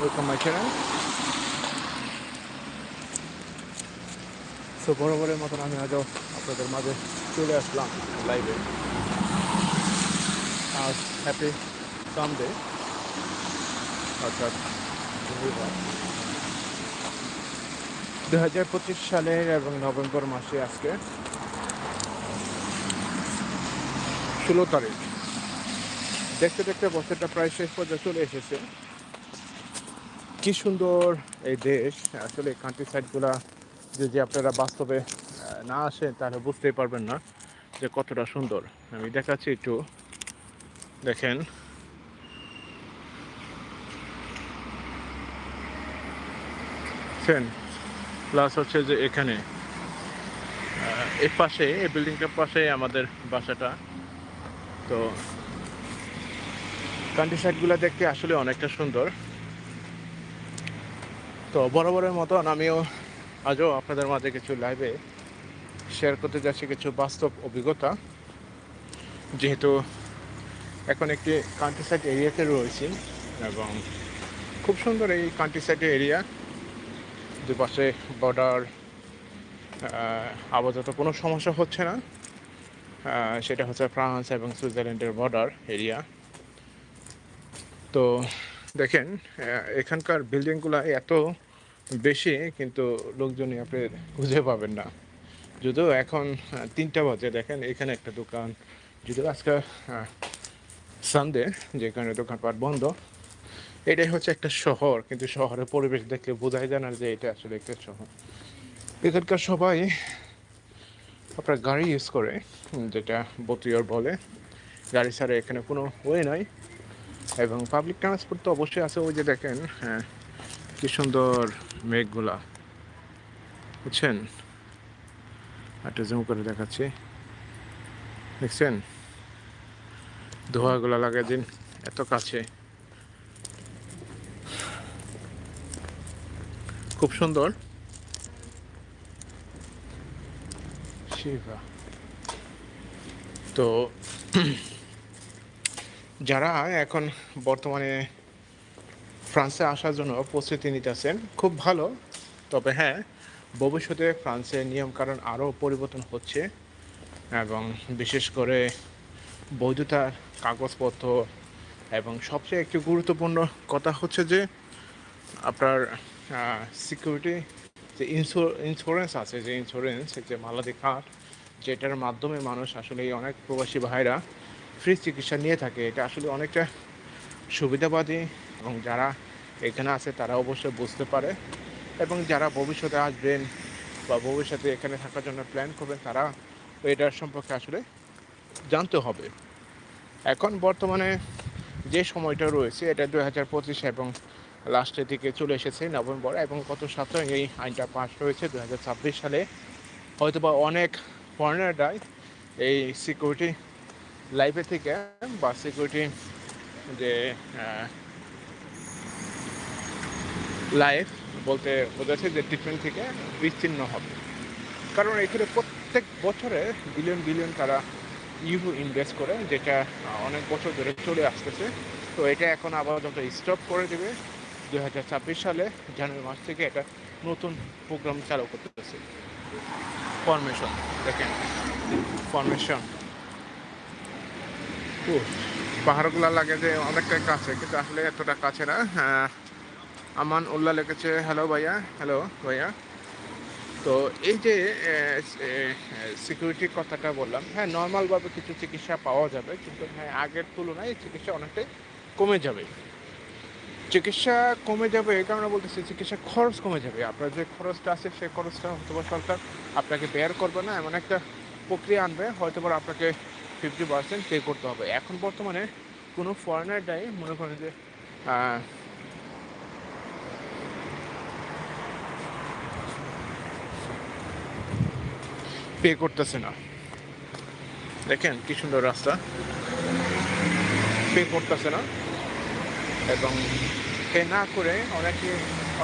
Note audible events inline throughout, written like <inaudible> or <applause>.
Welcome my channel so বরাবরের মতন আমি আজও আপনাদের মাঝে চলে আসলাম লাইভে আজ হ্যাপি সানডে অর্থাৎ রবিবার। দু হাজার পঁচিশ সালের এবং নভেম্বর মাসে আজকে ষোলো তারিখ। দেখতে দেখতে বছরটা প্রায় শেষ পর্যায়ে চলে এসেছে। কি সুন্দর এই দেশ। আসলে কান্ট্রি সাইডগুলা যদি আপনারা বাস্তবে না আসেন, তাহলে বুঝতেই পারবেন না যে কতটা সুন্দর। আমি দেখাচ্ছি একটু। দেখেন। প্লাস হচ্ছে যে এখানে এর পাশে, এই বিল্ডিংটার পাশে আমাদের বাসাটা। তো কান্ট্রি সাইডগুলো দেখতে আসলে অনেকটা সুন্দর। তো বরাবরের মতন আমিও আজও আপনাদের মাঝে কিছু লাইভে শেয়ার করতে যাচ্ছি কিছু বাস্তব অভিজ্ঞতা। যেহেতু এখন একটি কান্ট্রি সাইড এরিয়াতে রয়েছি এবং খুব সুন্দর এই কান্ট্রি সাইড এরিয়া দুপাশে বর্ডার আপাতত কোনো সমস্যা হচ্ছে না। সেটা হচ্ছে ফ্রান্স এবং সুইজারল্যান্ডের বর্ডার এরিয়া তো দেখেন এখানকার বিল্ডিংগুলো এত বেশি, কিন্তু লোকজনই আপনি খুঁজে পাবেন না। যদিও এখন তিনটা বাজে, দেখেন, এখানে একটা দোকান। যদিও আজকে সানডে যেখানে দোকানপাট বন্ধ। এটাই হচ্ছে একটা শহর, কিন্তু শহরের পরিবেশ দেখলে বোঝাই যায় না যে এটা আসলে একটা শহর। এখানকার সবাই আপনার গাড়ি ইউজ করে, যেটা বতিয়র বলে। গাড়ি ছাড়া এখানে কোনো ওয়ে নাই। এবং পাবলিক ট্রান্সপোর্ট তো অবশ্যই আছে, ওই যে দেখেন হ্যাঁ কি সুন্দর মেঘগুলা। বুঝছেন? একটা জুম করে দেখাচ্ছি। দেখছেন? ধোঁয়াগুলা লাগে দিন, এত কাছে। খুব সুন্দর। তো যারা এখন বর্তমানে ফ্রান্সে আসার জন্য প্রস্তুতি নিতেছেন, খুব ভালো। তবে হ্যাঁ ভবিষ্যতে ফ্রান্সের নিয়মকানুন আরও পরিবর্তন হচ্ছে এবং বিশেষ করে বৈধতার কাগজপত্র এবং সবচেয়ে একটি গুরুত্বপূর্ণ কথা হচ্ছে যে আপনার সিকিউরিটি যে ইন্স্যুরেন্স আছে, যে ইন্স্যুরেন্স যে মালাদি কার্ড যেটার মাধ্যমে মানুষ আসলে অনেক প্রবাসী ভাইরা ফ্রি চিকিৎসা নিয়ে থাকে, এটা আসলে অনেকটা সুবিধাবাদী এবং যারা এখানে আছে তারা অবশ্যই বুঝতে পারে এবং যারা ভবিষ্যতে আসবেন বা ভবিষ্যতে এখানে থাকার জন্য প্ল্যান করবেন, তারা এটার সম্পর্কে আসলে জানতে হবে। এখন বর্তমানে যে সময়টা রয়েছে, এটা দু হাজার পঁচিশ এবং লাস্টের দিকে চলে এসেছে নভেম্বর এবং গত সপ্তাহে এই আইনটা পাস হয়েছে দু হাজার ছাব্বিশ সালে। হয়তোবা অনেক ফরেনাররাই এই সিকিউরিটি লাইফে থেকে বা সিকিউরিটি যে লাইফ বলতে বোঝাচ্ছে যে ট্রিটমেন্ট থেকে বিচ্ছিন্ন হবে। কারণ এখানে প্রত্যেক বছরে বিলিয়ন বিলিয়ন তারা ইউ ইনভেস্ট করে, যেটা অনেক বছর ধরে চলে আসতেছে। তো এটা এখন আবার আপাতত স্টপ করে দেবে দু হাজার ছাব্বিশ সালে, জানুয়ারি মাস থেকে একটা নতুন প্রোগ্রাম চালু করতেছে। ফরমেশন দেখেন। ফরমেশন পাহাড়গুলো লাগে যে অনেকটাই কাছে, কিন্তু আসলে এতটা কাছে না। আমান উল্লাহ লিখেছে হ্যালো ভাইয়া হ্যালো ভাইয়া। তো এই যে সিকিউরিটির কথাটা বললাম হ্যাঁ নর্মালভাবে কিছু চিকিৎসা পাওয়া যাবে, কিন্তু হ্যাঁ আগের তুলনায় চিকিৎসা অনেকটাই কমে যাবে। চিকিৎসা কমে যাবে এই কারণে বলতেছি, চিকিৎসা খরচ কমে যাবে। আপনার যে খরচটা আছে সেই খরচটা হয়তো সরকার আপনাকে বেয়ার করবে না, এমন একটা প্রক্রিয়া আনবে হয়তো আপনাকে ফিফটি পার্সেন্ট পে করতে হবে। এখন বর্তমানে কোনো ফরেনার ডাই মনে করেন যে পে করতেছে না। দেখেন কি সুন্দর রাস্তা। পে করতেছে না। এবং পে না করে অনেকে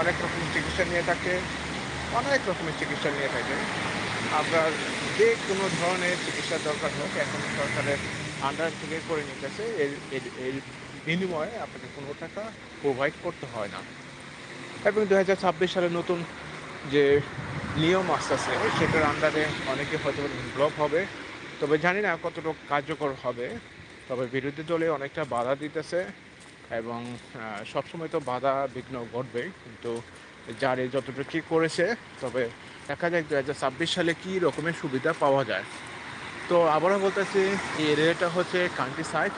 অনেক রকমের চিকিৎসা নিয়ে থাকে, অনেক রকমের চিকিৎসা নিয়ে থাকে। আপনার যে কোনো ধরনের চিকিৎসার দরকার হোক, এখন সরকারের আন্ডার থেকে করে নিতেছে, এর, এর- বিনিময়ে আপনাকে কোনো টাকা প্রোভাইড করতে হয় না। এবং দু হাজার ছাব্বিশ সালে নতুন যে নিয়ম আসতেছে, সেটার আন্ডারে অনেকে হয়তো ব্লক হবে। তবে জানি না কতটুকু কার্যকর হবে। তবে বিরোধী দলে অনেকটা বাধা দিতেছে এবং সবসময় তো বাধা বিঘ্ন ঘটবে কিন্তু যার যতটুকু করেছে, তবে দেখা যাক দু হাজার ছাব্বিশ সালে কী রকমের সুবিধা পাওয়া যায়। তো আবারও বলতেছি, এই এরিয়াটা হচ্ছে কান্ট্রি সাইড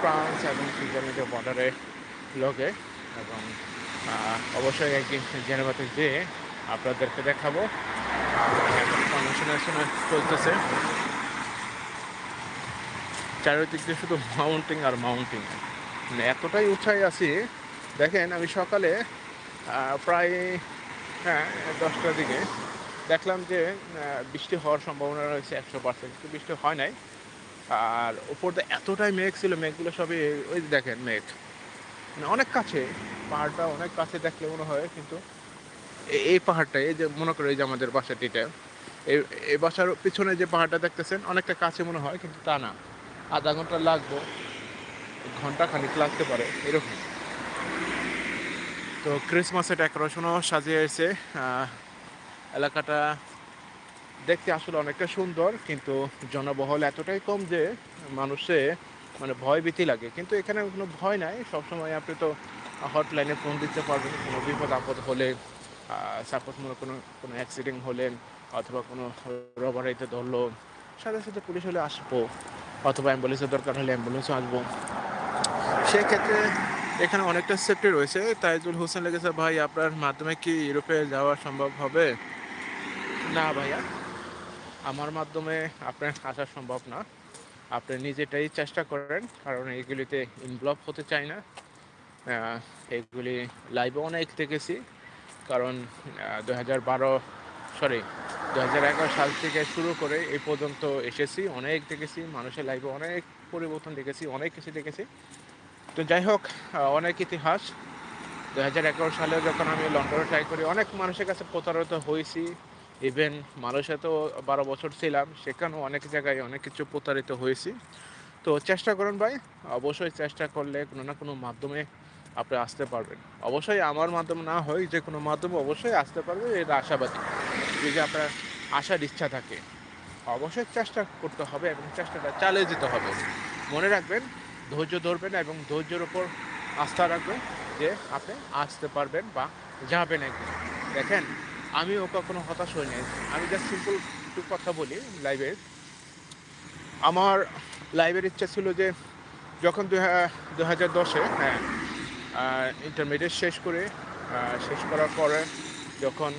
ফ্রান্স এবং সুইজারল্যান্ডের বর্ডারে লগে এবং অবশ্যই একদিন জেনেভাতে যেয়ে আপনাদেরকে দেখাবো। কনভেনশন চলতেছে। চারিদিক দিয়ে শুধু মাউন্টিং আর মাউন্টিং মানে এতটাই উৎসাহী আছি, দেখেন আমি সকালে প্রায় হ্যাঁ দশটার দিকে দেখলাম যে বৃষ্টি হওয়ার সম্ভাবনা রয়েছে একশো পার্সেন্ট কিন্তু বৃষ্টি হয় নাই। আর দিয়ে এতটাই মেঘ ছিল, মেঘগুলো সবই ওই দেখেন মেঘ। মানে অনেক কাছে, পাহাড়টা অনেক কাছে দেখলে মনে হয়, কিন্তু এই পাহাড়টা, এই যে মনে করো এই যে আমাদের বাসাটিটা এই এই বাসার পিছনে যে পাহাড়টা দেখতেছেন, অনেকটা কাছে মনে হয়, কিন্তু তা না। আধা ঘণ্টা লাগবো ঘণ্টা খানিক লাগতে পারে, এরকম। তো ক্রিসমাসের ডেকোরেশনও সাজিয়েছে এলাকাটা দেখতে আসলে অনেকটা সুন্দর, কিন্তু জনবহল এতটাই কম যে মানুষে মানে ভয় ভীতি লাগে। কিন্তু এখানে কোনো ভয় নাই। সবসময় আপনি তো হটলাইনে ফোন দিতে পারবেন, কোনো বিপদ আপদ হলে সাপোজ মনে কোনো কোনো অ্যাক্সিডেন্ট হলে অথবা কোনো রবারিতে ধরলো, সাথে সাথে পুলিশ হলে আসব, অথবা অ্যাম্বুলেন্সের দরকার হলে অ্যাম্বুলেন্সও আসব। সেক্ষেত্রে এখানে অনেকটা সেফটি রয়েছে। তাইজুল হোসেন লেগেছে, ভাই, আপনার মাধ্যমে কি ইউরোপে যাওয়া সম্ভব হবে? না ভাইয়া আমার মাধ্যমে আপনার আসা সম্ভব না। আপনি নিজেটাই চেষ্টা করেন কারণ এইগুলিতে ইনভলভ হতে চাই না। আহ, এইগুলি লাইভে অনেক দেখেছি কারণ দু হাজার বারো সরি দু হাজার এগারো সাল থেকে শুরু করে এই পর্যন্ত এসেছি অনেক দেখেছি মানুষের লাইভে অনেক পরিবর্তন দেখেছি অনেক কিছু দেখেছি। তো যাই হোক অনেক ইতিহাস। দু হাজার এগারো সালে যখন আমি লন্ডনে ট্রাই করি অনেক মানুষের কাছে প্রতারিত হয়েছি ইভেন মালয়েশিয়া তো বারো বছর ছিলাম, সেখানেও অনেক জায়গায় অনেক কিছু প্রতারিত হয়েছি। তো চেষ্টা করুন ভাই, অবশ্যই চেষ্টা করলে কোনো না কোনো মাধ্যমে আপনি আসতে পারবেন। অবশ্যই আমার মাধ্যমে না হয়, যে কোনো মাধ্যমে অবশ্যই আসতে পারবে এটা আশাবাদী। যদি আপনার আসার ইচ্ছা থাকে, অবশ্যই চেষ্টা করতে হবে এবং চেষ্টাটা চালিয়ে যেতে হবে। মনে রাখবেন, ধৈর্য ধরবেন এবং ধৈর্যের ওপর আস্থা রাখবেন যে আপনি আসতে পারবেন বা যাবেন একদিন। দেখেন আমিও কখনো হতাশ হই নাই। আমি জাস্ট সিম্পল একটু কথা বলি লাইভের আমার লাইভের ইচ্ছা ছিল যে যখন দু হাজার দশে হ্যাঁ ইন্টারমিডিয়েট শেষ করে শেষ করার পরে যখন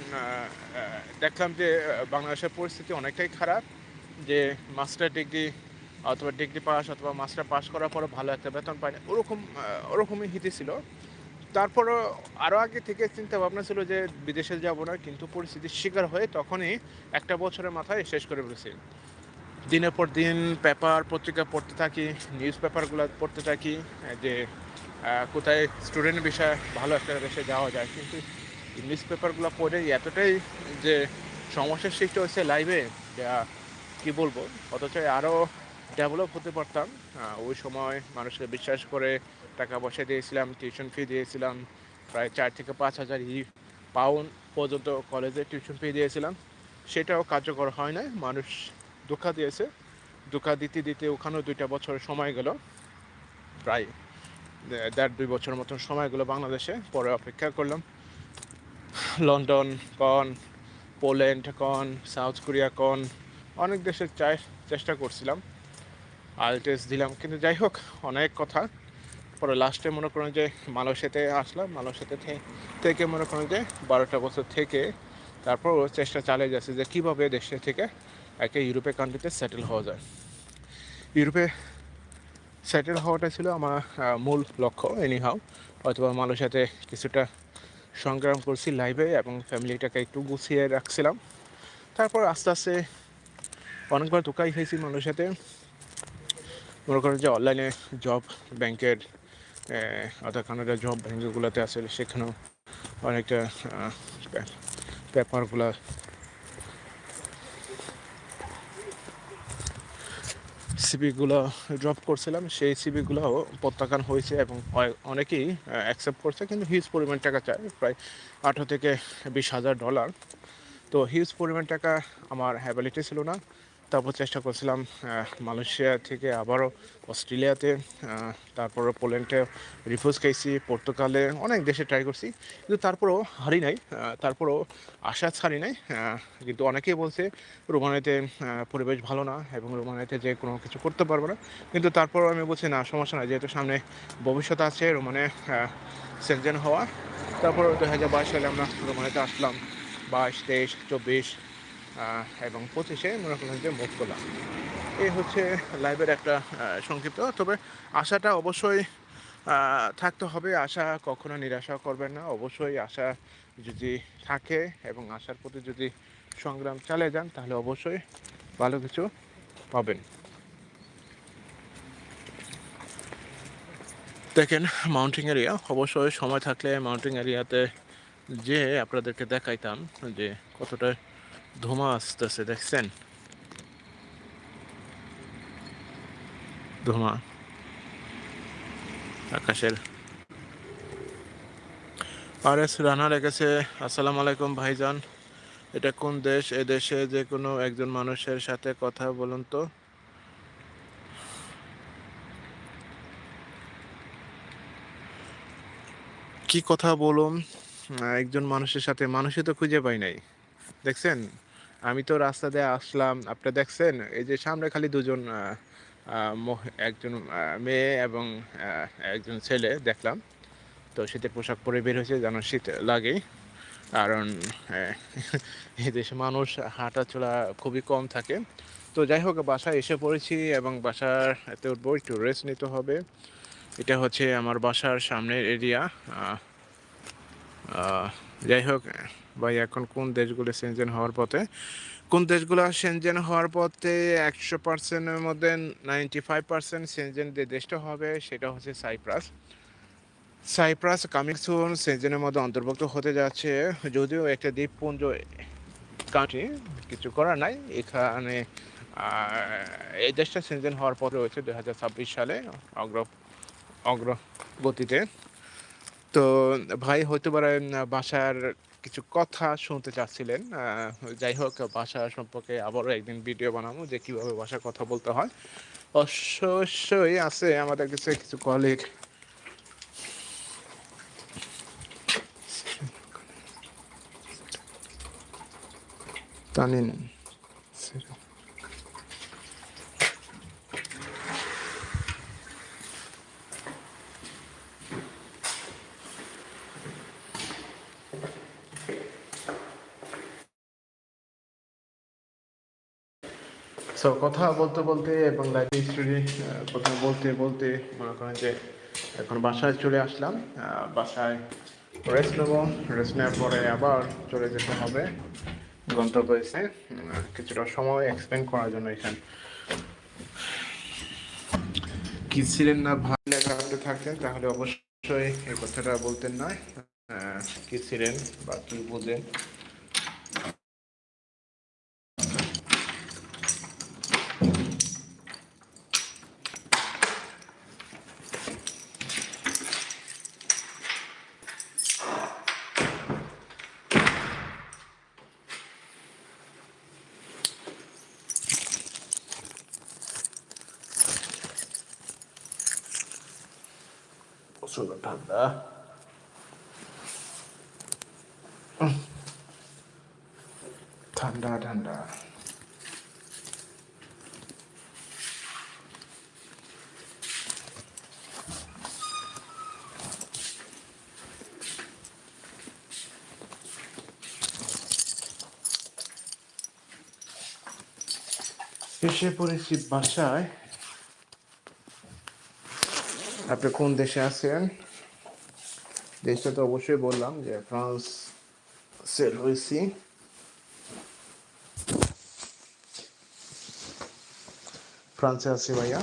দেখলাম যে বাংলাদেশের পরিস্থিতি অনেকটাই খারাপ, যে মাস্টার ডিগ্রি অথবা ডিগ্রি পাস অথবা মাস্টার পাস করার পরে ভালো একটা বেতন পায় না ওরকম ওরকমই হিতে ছিল। তারপরও আরও আগে থেকে চিন্তা ভাবনা ছিল যে বিদেশে যাব না, কিন্তু পরিস্থিতির শিকার হয়ে তখনই একটা বছরের মাথায় শেষ করে ফেলেছি। দিনের পর দিন পেপার, পত্রিকা পড়তে থাকি, নিউজ পেপারগুলো পড়তে থাকি যে কোথায় স্টুডেন্ট বিষয়ে ভালো একটা দেশে যাওয়া যায়, কিন্তু নিউজ পেপারগুলো পড়ে এতটাই যে সমস্যার সৃষ্টি হচ্ছে লাইভে, যা কী বলব? অথচ আরও ডেভেলপ হতে পারতাম ওই সময় মানুষকে বিশ্বাস করে টাকা পয়সা দিয়েছিলাম টিউশন ফি দিয়েছিলাম, প্রায় চার থেকে পাঁচ হাজার ই পাউন্ড পর্যন্ত কলেজে টিউশন ফি দিয়েছিলাম। সেটাও কার্যকর হয় না মানুষ ধোকা দিয়েছে। ধোকা দিতে দিতে ওখানেও দুইটা বছর সময় গেল। প্রায় দেড় দুই বছর মতন সময় গেলো বাংলাদেশে, পরে অপেক্ষা করলাম। লন্ডন, কন, পোল্যান্ড, কন, সাউথ কোরিয়া, কন, অনেক দেশের চেষ্টা করছিলাম। আইএলটিএস দিলাম, কিন্তু যাই হোক, অনেক কথা। পরে লাস্টে মনে করেন যে মালয়েশিয়াতে আসলাম, মালয়েশিয়াতে থেকে মনে করেন যে বারোটা বছর থেকে তারপর চেষ্টা চালিয়ে যাচ্ছে যে কীভাবে দেশে থেকে একটা ইউরোপে কান্ট্রিতে সেটেল হওয়া যায়। ইউরোপে সেটেল হওয়াটা ছিল আমার মূল লক্ষ্য এনিহাও অথবা মালয়েশিয়াতে কিছুটা সংগ্রাম করছি লাইভে এবং ফ্যামিলিটাকে একটু গুছিয়ে রাখছিলাম। তারপর আস্তে আস্তে অনেকবার দোকাই হয়েছি সাথে মনে করেন যে অনলাইনে জব ব্যাংকের অর্থাৎ কানাডা জব ব্যাংকগুলোতে আছে, সেখানেও অনেকটা পেপারগুলো সিবিগুলো ড্রপ করছিলাম। সেই সিবিগুলো প্রত্যাখ্যান হয়েছে এবং অনেকেই অ্যাকসেপ্ট করছে, কিন্তু হিউজ পরিমাণ টাকা চায়। প্রায় আঠারো থেকে বিশ হাজার ডলার তো হিউজ পরিমাণ টাকা আমার অ্যাবিলিটি ছিল না। তারপর চেষ্টা করছিলাম মালয়েশিয়া থেকে আবারও অস্ট্রেলিয়াতে তারপরে পোল্যান্ডে রিফিউজ খাইছি, পর্তুগালে অনেক দেশে ট্রাই করছি, কিন্তু তারপরেও হারি নাই তারপরেও আশা ছাড়ি নাই কিন্তু অনেকেই বলছে রোমানিতে পরিবেশ ভালো না এবং রোমানিতে যে কোনো কিছু করতে পারব না, কিন্তু তারপরও আমি বলছি না, সমস্যা নাই, যেহেতু সামনে ভবিষ্যৎ আছে রোমানে সেনজেন হওয়া তারপর দু হাজার বাইশ সালে আমরা রোমানিতে আসলাম, বাইশ, তেইশ, চব্বিশ এবং পঁচিশে করলাম যে মুভ করলাম এই হচ্ছে লাইভের একটা সংক্ষিপ্ত। তবে আশাটা অবশ্যই থাকতে হবে। আশা কখনো নিরাশা করবেন না। অবশ্যই আশা যদি থাকে এবং আশার প্রতি যদি সংগ্রাম চালিয়ে যান, তাহলে অবশ্যই ভালো কিছু পাবেন। দেখেন মাউন্টিং এরিয়া অবশ্যই সময় থাকলে মাউন্টিং এরিয়াতে যে আপনাদেরকে দেখাইতাম যে কতটা ধোঁয়া আসতেছে দেখছেন? ধোঁয়া আকাশের। আর এস রানা লেগেছে আসসালামু আলাইকুম ভাইজান। এটা কোন দেশ? এ দেশে যে কোনো একজন মানুষের সাথে কথা বলুন তো। কি কথা বলুন? একজন মানুষের সাথে, মানুষই তো খুঁজে পাই নাই। দেখছেন? আমি তো রাস্তা দিয়ে আসলাম। আপনি দেখছেন? এই যে সামনে খালি দুজন একজন মেয়ে এবং একজন ছেলে দেখলাম। তো শীতের পোশাক পরে বের হয়েছে, যেন শীত লাগে কারণ <laughs> এই দেশে মানুষ হাঁটা চলা খুবই কম থাকে। তো যাই হোক, বাসায় এসে পড়েছি এবং বাসার এতে উঠবো, একটু রেস্ট নিতে হবে। এটা হচ্ছে আমার বাসার সামনের এরিয়া যাই হোক, ভাই, এখন কোন দেশগুলো সেনজেন হওয়ার পথে? কোন দেশগুলো সেনজেন হওয়ার পথে একশো পার্সেন্টের মধ্যে নাইনটি ফাইভ পার্সেন্ট সেনজেন যে দেশটা হবে সেটা হচ্ছে সাইপ্রাস সাইপ্রাস কামিং সুন সেনজেনের মধ্যে অন্তর্ভুক্ত হতে যাচ্ছে। যদিও একটা দ্বীপপুঞ্জ কান্ট্রি কিছু করার নাই। এখানে এই দেশটা সেনজেন হওয়ার পরে রয়েছে দু হাজার ছাব্বিশ সালে অগ্র, অগ্রগতিতে। তো ভাই হয়তো বাসার কিছু কথা শুনতে চাচ্ছিলেন। যাই হোক ভাষা সম্পর্কে আবারও একদিন ভিডিও বানাবো যে কীভাবে ভাষার কথা বলতে হয়। অবশ্যই আছে আমাদের কাছে কিছু কলিগ তানিন সো কথা বলতে বলতে এবং লাইফ হিস্টোরি কথা বলতে বলতে মনে করেন যে এখন বাসায় চলে আসলাম। বাসায় রেস্ট নেব। রেস্ট নেওয়ার পরে আবার চলে যেতে হবে। গন্তব্য কিছুটা সময় এক্সপ্লেন করার জন্য এখানে। কি ছিলেন না ভাই? লেখা থাকতেন। তাহলে অবশ্যই এই কথাটা বলতেন না। কি ছিলেন বা কি বুঝেন প্রচণ্ড ঠান্ডা উম। ঠান্ডা ঠান্ডা এসে পড়েছি বাসায় আপনি কোন দেশে আছেন? দেশটা তো অবশ্যই বললাম যে ফ্রান্স সেল হয়েছি ফ্রান্সে আছি ভাইয়া।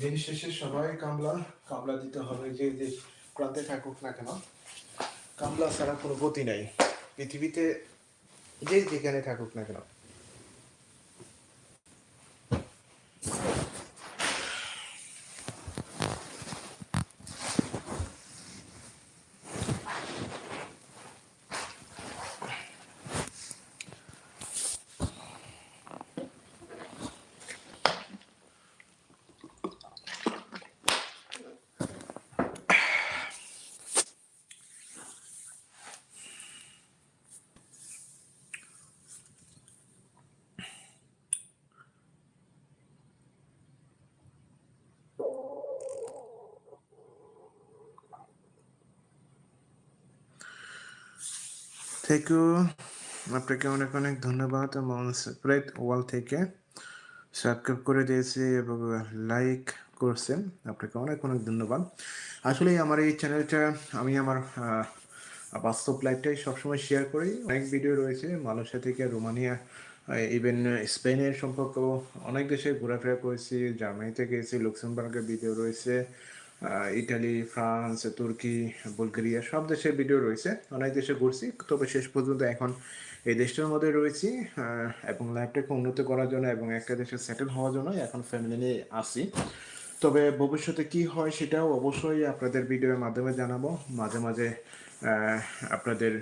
দিন শেষে সবাই কামলা কামলা দিতে হবে যে যে প্রান্তে থাকুক না কেন। কামলা ছাড়া কোনো গতি নাই। পৃথিবীতে যে যেখানে থাকুক না কেন। ইউ আপনাকে অনেক অনেক ধন্যবাদ মনসপ্রেড ওয়াল থেকে সাবস্ক্রাইব করে দিয়েছে এবং লাইক করছেন। আপনাকে অনেক অনেক ধন্যবাদ। আসলে আমার এই চ্যানেলটা আমি আমার বাস্তব লাইফটাই সবসময় শেয়ার করি। অনেক ভিডিও রয়েছে মালয়েশিয়া থেকে রোমানিয়া ইভেন স্পেনের সম্পর্ক। অনেক দেশে ঘোরাফেরা করেছি, জার্মানিতে গেছি লুক্সেমবার্গের ভিডিও রয়েছে। ইটালি, ফ্রান্স, তুর্কি, বুলগেরিয়া সব দেশের ভিডিও রয়েছে। অনেক দেশে ঘুরছি, তবে শেষ পর্যন্ত এখন এই দেশটার মধ্যে রয়েছি এবং লাইফটাকে উন্নত করার জন্য এবং একটা দেশে সেটেল হওয়ার জন্য এখন ফ্যামিলি নিয়ে আসি তবে ভবিষ্যতে কি হয় সেটাও অবশ্যই আপনাদের ভিডিওর মাধ্যমে জানাব। মাঝে মাঝে আপনাদের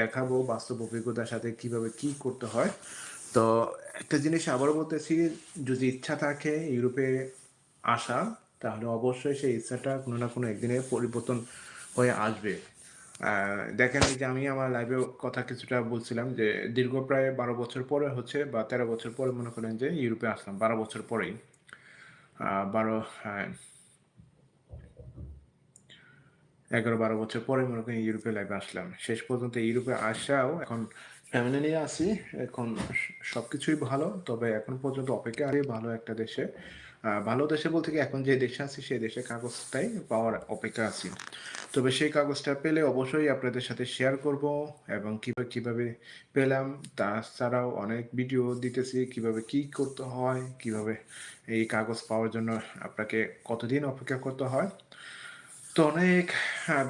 দেখাবো বাস্তব অভিজ্ঞতার সাথে কীভাবে কি করতে হয়। তো একটা জিনিস আবারও বলতেছি, যদি ইচ্ছা থাকে ইউরোপে আসা তাহলে অবশ্যই সেই ইচ্ছাটা কোনো না কোনো একদিনে পরিবর্তন হয়ে আসবে। দেখেন যে আমি আমার লাইভে কথা কিছুটা বলছিলাম যে দীর্ঘ প্রায় বারো বছর পরে হচ্ছে বা তেরো বছর পরে মনে করেন যে ইউরোপে আসলাম বারো বছর পরেই। বারো হ্যাঁ, এগারো বারো বছর পরে মনে করেন ইউরোপে লাইভে আসলাম। শেষ পর্যন্ত ইউরোপে আসাও এখন ফ্যামিলি নিয়ে আসি। এখন সব কিছুই ভালো। তবে এখন পর্যন্ত অপেক্ষা আরে ভালো একটা দেশে। ভালো দেশে বলতে কি এখন যে দেশে আছি, সেই দেশে কাগজটাই পাওয়ার অপেক্ষা আছি। তবে সেই কাগজটা পেলে অবশ্যই আপনাদের সাথে শেয়ার করব এবং কীভাবে কীভাবে পেলাম, তাছাড়াও অনেক ভিডিও দিতেছি, কীভাবে কি করতে হয়, কীভাবে এই কাগজ পাওয়ার জন্য আপনাকে কতদিন অপেক্ষা করতে হয়। তো অনেক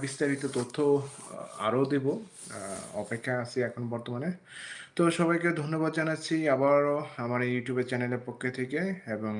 বিস্তারিত তথ্য আরও দেব অপেক্ষা আছি এখন বর্তমানে। তো সবাইকে ধন্যবাদ জানাচ্ছি আবারও আমার এই ইউটিউবের চ্যানেলের পক্ষে থেকে এবং